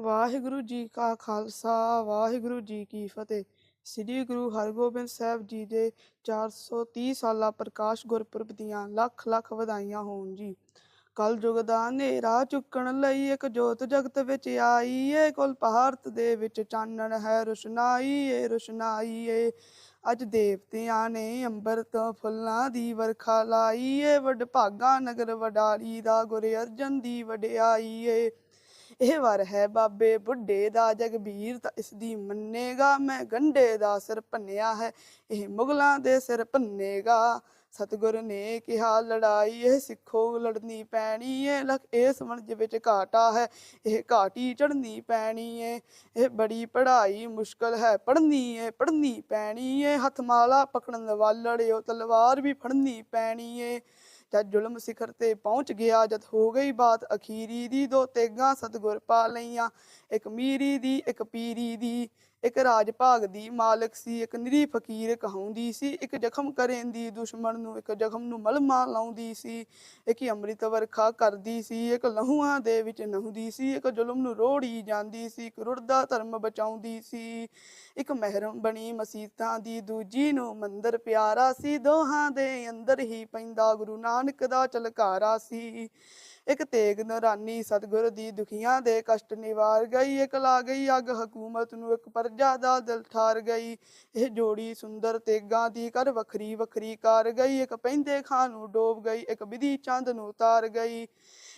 ਵਾਹਿਗੁਰੂ ਜੀ ਕਾ ਖਾਲਸਾ, ਵਾਹਿਗੁਰੂ ਜੀ ਕੀ ਫਤਿਹ। ਸ੍ਰੀ ਗੁਰੂ ਹਰਗੋਬਿੰਦ ਸਾਹਿਬ ਜੀ ਦੇ 430 ਸਾਲਾ ਪ੍ਰਕਾਸ਼ ਗੁਰਪੁਰਬ ਦੀਆਂ ਲੱਖ ਲੱਖ ਵਧਾਈਆਂ ਹੋਣ ਜੀ। ਕਲ ਯੁਗ ਦਾ ਹਨੇਰਾ ਚੁੱਕਣ ਲਈ ਇੱਕ ਜੋਤ ਜਗਤ ਵਿੱਚ ਆਈ ਏ ਕੁਲ ਭਾਰਤ ਦੇ ਵਿੱਚ ਚਾਨਣ ਹੈ ਰੁਸ਼ਨਾਈ ਏ ਰੁਸ਼ਨਾਈ ਏ ਅੱਜ ਦੇਵਤਿਆਂ ਨੇ ਅੰਬਰ ਤੋਂ ਫੁੱਲਾਂ ਦੀ ਵਰਖਾ ਲਾਈ ਏ ਵਡ ਭਾਗਾ ਨਗਰ ਵਡਾਲੀ ਦਾ ਗੁਰ ਅਰਜਨ ਦੀ ਵਡਿਆਈ ਏ ਇਹ ਵਰ ਹੈ ਬਾਬੇ ਬੁੱਢੇ ਦਾ ਜਗਬੀਰ, ਤਾਂ ਇਸ ਦੀ ਮੰਨੇਗਾ ਮੈਂ ਗੰਢੇ ਦਾ ਸਿਰ ਭੰਨਿਆ ਹੈ, ਇਹ ਮੁਗਲਾਂ ਦੇ ਸਿਰ ਭੰਨੇਗਾ। ਸਤਿਗੁਰ ਨੇ ਕਿਹਾ, ਲੜਾਈ ਇਹ ਸਿੱਖੋ, ਲੜਨੀ ਪੈਣੀ ਏ। ਲਖ ਇਸ ਵਣਜ ਵਿੱਚ ਘਾਟਾ ਹੈ, ਇਹ ਘਾਟੀ ਚੜਨੀ ਪੈਣੀ ਏ। ਇਹ ਬੜੀ ਪੜ੍ਹਾਈ ਮੁਸ਼ਕਲ ਹੈ, ਪੜ੍ਹਨੀ ਏ, ਪੜ੍ਹਨੀ ਪੈਣੀ ਏ। ਹੱਥ ਮਾਲਾ ਪਕੜਨ ਵਾਲੜਿਓ ਤਲਵਾਰ ਵੀ ਫੜਨੀ ਪੈਣੀ ਏ। ਜਦ ਜ਼ੁਲਮ ਸਿਖਰ ਤੇ ਪਹੁੰਚ ਗਿਆ, ਜਦ ਹੋ ਗਈ ਬਾਤ ਅਖੀਰੀ ਦੀ, ਦੋ ਤੇਗਾਂ ਸਤਿਗੁਰ ਪਾ ਲਈਆਂ, ਇੱਕ ਮੀਰੀ ਦੀ, ਇੱਕ ਪੀਰੀ ਦੀ। ਇੱਕ ਰਾਜ ਭਾਗ ਦੀ ਮਾਲਕ ਸੀ, ਇੱਕ ਨਿਰੀ ਫਕੀਰ ਕਹਾਉਂਦੀ ਸੀ, ਇੱਕ ਜ਼ਖਮ ਕਰੇਂਦੀ ਦੁਸ਼ਮਣ ਨੂੰ, ਇੱਕ ਜ਼ਖਮ ਨੂੰ ਮਲਮਾ ਲਾਉਂਦੀ ਸੀ, ਇੱਕ ਅੰਮ੍ਰਿਤ ਵਰਖਾ ਕਰਦੀ ਸੀ, ਇੱਕ ਲਹੂਆਂ ਦੇ ਵਿੱਚ ਨਹੁੰਦੀ ਸੀ, ਇੱਕ ਜ਼ੁਲਮ ਨੂੰ ਰੋੜੀ ਜਾਂਦੀ ਸੀ, ਇੱਕ ਰੁੜਦਾ ਧਰਮ ਬਚਾਉਂਦੀ ਸੀ, ਇੱਕ ਮਹਿਰਮ ਬਣੀ ਮਸੀਤਾਂ ਦੀ, ਦੂਜੀ ਨੂੰ ਮੰਦਰ ਪਿਆਰਾ ਸੀ, ਦੋਹਾਂ ਦੇ ਅੰਦਰ ਹੀ ਪੈਂਦਾ ਗੁਰੂ ਨਾਨਕ ਦਾ ਚਲਕਾਰਾ ਸੀ, ਇੱਕ ਤੇਗ ਨਰਾਨੀ ਸਤਿਗੁਰ ਦੀ ਦੁਖੀਆਂ ਦੇ ਕਸ਼ਟ ਨਿਵਾਰ ਗਈ, ਇੱਕ ਲਾ ਗਈ ਅੱਗ, ਹਕੂਮਤ ਨੂੰ ਇੱਕ ਪਰ ਪਰਜਾ ਦਾ ਦਿਲ ਠਾਰ ਗਈ। ਇਹ ਜੋੜੀ ਸੁੰਦਰ ਤੇਗਾਂ ਦੀ ਕਰ ਵੱਖਰੀ ਵੱਖਰੀ ਕਰ ਗਈ। ਇੱਕ ਪੈਂਦੇ ਖਾਂ ਨੂੰ ਡੋਬ ਗਈ, ਇੱਕ ਵਿਧੀ ਚੰਦ ਨੂੰ ਉਤਾਰ ਗਈ।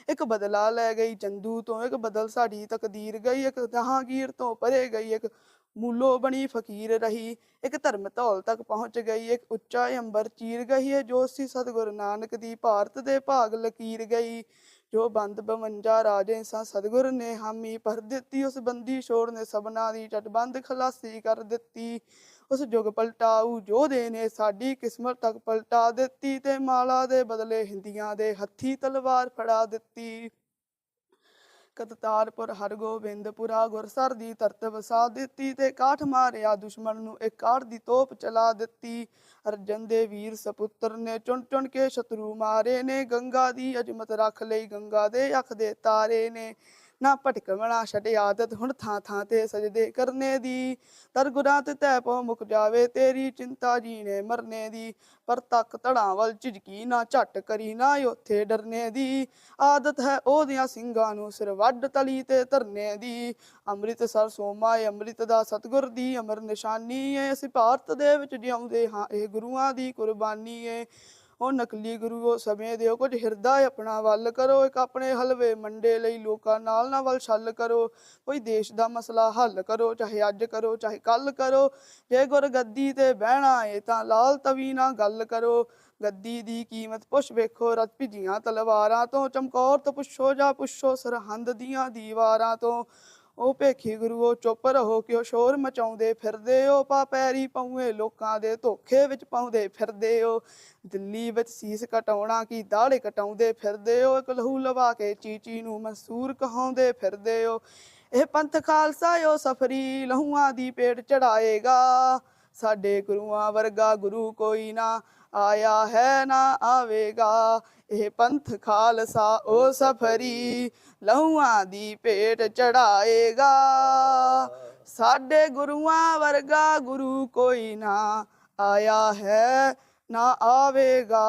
ਇੱਕ ਬਦਲਾ ਲੈ ਗਈ, ਚੰਦੂ ਤੋਂ ਇੱਕ ਬਦਲ ਸਾਡੀ ਤਕਦੀਰ ਗਈ। ਇੱਕ ਜਹਾਂਗੀਰ ਤੋਂ ਪਰੇ ਗਈ, ਇੱਕ ਮੂਲੋ ਬਣੀ ਫਕੀਰ ਰਹੀ। ਇੱਕ ਧਰਮ ਧੌਲ ਤੱਕ ਪਹੁੰਚ ਗਈ, ਇੱਕ ਉੱਚਾ ਅੰਬਰ ਚੀਰ ਗਈ। ਹੈ ਜੋ ਸੀ ਸਤਿਗੁਰੂ ਨਾਨਕ ਦੀ ਭਾਰਤ ਦੇ ਭਾਗ ਲਕੀਰ ਗਈ। ਜੋ ਬੰਦ 52 ਰਾਜੇ ਸਾਂ ਸਤਿਗੁਰ ਨੇ ਹਾਮੀ ਭਰ ਦਿੱਤੀ, ਉਸ ਬੰਦੀ ਛੋੜ ਨੇ ਸਭਨਾ ਦੀ ਟਟਬੰਦ ਖਲਾਸੀ ਕਰ ਦਿੱਤੀ। ਉਸ ਜੁਗ ਪਲਟਾਊ ਜੋਧੇ ਨੇ ਸਾਡੀ ਕਿਸਮਤ ਤੱਕ ਪਲਟਾ ਦਿੱਤੀ ਤੇ ਮਾਲਾ ਦੇ ਬਦਲੇ ਹਿੰਦੀਆਂ ਦੇ ਹੱਥੀ ਤਲਵਾਰ ਫੜਾ ਦਿੱਤੀ। ਕਤਤਾਰਪੁਰ ਹਰਗੋਬਿੰਦਪੁਰਾ ਗੁਰਸਰ ਦੀ ਧਰਤ ਵਸਾ ਦਿੱਤੀ ਤੇ ਕਾਠ ਮਾਰਿਆ ਦੁਸ਼ਮਣ ਨੂੰ ਇੱਕ ਕਾਠ ਦੀ ਤੋਪ ਚਲਾ ਦਿੱਤੀ। ਅਰਜਨ ਦੇ ਵੀਰ ਸਪੁੱਤਰ ਨੇ ਚੁਣ ਚੁਣ ਕੇ ਸ਼ਤਰੂ ਮਾਰੇ ਨੇ, ਗੰਗਾ ਦੀ ਅਜਮਤ ਰੱਖ ਲਈ, ਗੰਗਾ ਦੇ ਅੱਖ ਦੇ ਤਾਰੇ ਨੇ। ਨਾ ਭਟਕਵਣਾ ਛੱਡ ਆਦਤ ਹੁਣ ਥਾਂ ਥਾਂ ਤੇ ਸਜਦੇ ਕਰਨੇ ਦੀ। ਤਰ ਗੁਰਾਂ ਤੇ ਤੈ ਪਉ ਮੁਕ ਜਾਵੇ, ਤੇਰੀ ਚਿੰਤਾ ਜੀਣੇ ਮਰਨੇ ਦੀ। ਪਰ ਤੱਕ ਧੜਾਂ ਵੱਲ ਝਿਜਕੀ ਨਾ ਝਟ ਕਰੀ ਨਾ ਉੱਥੇ ਡਰਨੇ ਦੀ। ਆਦਤ ਹੈ ਉਹਦੀਆਂ ਸਿੰਘਾਂ ਨੂੰ ਸਿਰ ਵੱਢ ਤਲੀ ਤੇ ਧਰਨੇ ਦੀ। ਅੰਮ੍ਰਿਤ ਸਰ ਸੋਮਾ ਏ ਅੰਮ੍ਰਿਤ ਦਾ ਸਤਗੁਰ ਦੀ ਅਮਰ ਨਿਸ਼ਾਨੀ ਏ। ਅਸੀਂ ਭਾਰਤ ਦੇ ਵਿੱਚ ਜਿਉਂਦੇ ਹਾਂ, ਇਹ ਗੁਰੂਆਂ ਦੀ ਕੁਰਬਾਨੀ ਏ। ਉਹ ਨਕਲੀ ਗੁਰੂ ਸਮੇਂ ਦਿਓ, ਕੁਝ ਹਿਰਦਾ ਆਪਣਾ ਵੱਲ ਕਰੋ, ਇੱਕ ਆਪਣੇ ਹਲਵੇ ਮੰਡੇ ਲਈ ਲੋਕਾਂ ਨਾਲ ਨਾ ਵੱਲ ਛਲ ਕਰੋ, ਕੋਈ ਦੇਸ਼ ਦਾ ਮਸਲਾ ਹੱਲ ਕਰੋ, ਚਾਹੇ ਅੱਜ ਕਰੋ, ਚਾਹੇ ਕੱਲ ਕਰੋ, ਜੇ ਗੁਰ ਗੱਦੀ ਤੇ ਬਹਿਣਾ ਏ ਤਾਂ ਲਾਲ ਤਵੀ ਨਾਲ ਗੱਲ ਕਰੋ, ਗੱਦੀ ਦੀ ਕੀਮਤ ਪੁੱਛ ਵੇਖੋ, ਰਤ ਭਿਜੀਆਂ ਤਲਵਾਰਾਂ ਤੋਂ, ਚਮਕੌਰ ਤੋਂ ਪੁੱਛੋ ਜਾਂ ਪੁੱਛੋ ਸਰਹੰਦ ਦੀਆਂ ਦੀਵਾਰਾਂ ਤੋਂ ਉਹ ਭੇਖੀ ਗੁਰੂਓ ਚੁੱਪ ਰਹੋ, ਕਿਉਂ ਸ਼ੋਰ ਮਚਾਉਂਦੇ ਫਿਰਦੇ ਹੋ? ਪਾ ਪੈਰੀ ਪਾਉਏ ਲੋਕਾਂ ਦੇ ਧੋਖੇ ਵਿੱਚ ਪਾਉਂਦੇ ਫਿਰਦੇ ਹੋ। ਦਿੱਲੀ ਵਿੱਚ ਸੀਸ ਕਟਾਉਣਾ ਕੀ ਦਾੜੇ ਕਟਾਉਂਦੇ ਫਿਰਦੇ ਹੋ? ਇੱਕ ਲਹੂ ਲਵਾ ਕੇ ਚੀਚੀ ਨੂੰ ਮਨਸੂਰ ਕਹਾਉਂਦੇ ਫਿਰਦੇ ਹੋ। ਇਹ ਪੰਥ ਖਾਲਸਾ ਓ ਸਫਰੀ ਲਹੂਆਂ ਦੀ ਪੇਟ ਚੜਾਏਗਾ ਸਾਡੇ ਗੁਰੂਆਂ ਵਰਗਾ ਗੁਰੂ ਕੋਈ ਨਾ ਆਇਆ ਹੈ ਨਾ ਆਵੇਗਾ। ਇਹ ਪੰਥ ਖਾਲਸਾ ਓ ਸਫਰੀ ਲਹੂਆਂ ਦੀ ਪੇਟ ਚੜਾਏਗਾ। ਸਾਡੇ ਗੁਰੂਆਂ ਵਰਗਾ ਗੁਰੂ ਕੋਈ ਨਾ ਆਇਆ ਹੈ ਨਾ ਆਵੇਗਾ।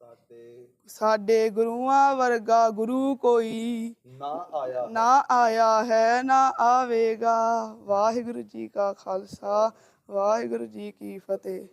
ਸਾਡੇ ਸਾਡੇ ਗੁਰੂਆਂ ਵਰਗਾ ਗੁਰੂ ਕੋਈ ਨਾ ਆਇਆ ਨਾ ਆਇਆ ਹੈ ਨਾ ਆਵੇਗਾ। ਵਾਹਿਗੁਰੂ ਜੀ ਕਾ ਖਾਲਸਾ ਵਾਹਿਗੁਰੂ ਜੀ ਕੀ ਫਤਿਹ।